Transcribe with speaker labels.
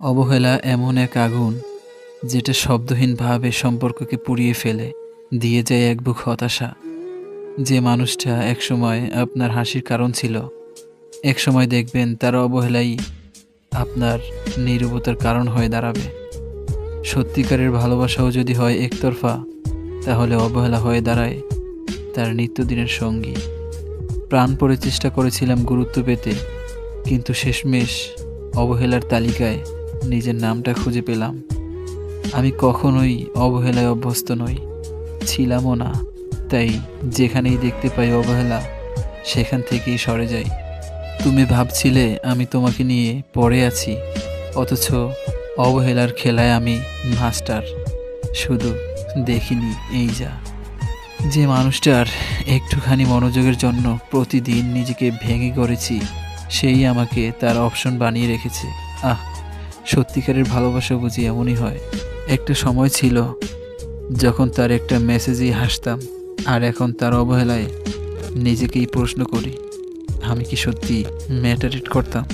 Speaker 1: অবহেলা এমন এক আগুন, যেটা শব্দহীনভাবে সম্পর্ককে পুড়িয়ে ফেলে, দিয়ে যায় এক বুক হতাশা। যে মানুষটা একসময় আপনার হাসির কারণ ছিল এক সময় দেখবেন তার অবহেলাই আপনার নিরবতার কারণ হয়ে দাঁড়াবে। সত্যিকারের ভালোবাসাও যদি হয় একতরফা, তাহলে অবহেলা হয়ে দাঁড়ায় তার নিত্যদিনের সঙ্গী। প্রাণ পড়ে চেষ্টা করেছিলাম গুরুত্ব পেতে, কিন্তু শেষমেশ অবহেলার তালিকায় নিজের নামটা খুঁজে পেলাম। আমি কখনোই অবহেলায় অভ্যস্ত নই। ছিলামও না। তাই যেখানেই দেখতে পাই অবহেলা, সেখান থেকেই সরে যাই। তুমি ভাবছিলে আমি তোমাকে নিয়ে পড়ে আছি, অথচ অবহেলার খেলায় আমি মাস্টার। শুধু দেখিনি এই যা। যে মানুষটার একটুখানি মনোযোগের জন্য প্রতিদিন নিজেকে ভেঙে করেছি, সেই আমাকে তার অপশন বানিয়ে রেখেছে। আহ সত্যিকারের ভালোবাসা বুঝি এমনই হয়। একটা সময় ছিল যখন তার একটা মেসেজেই হাসতাম, আর এখন তার অবহেলায় নিজেকেই প্রশ্ন করি, আমি কি সত্যি ম্যাটারেট করতাম?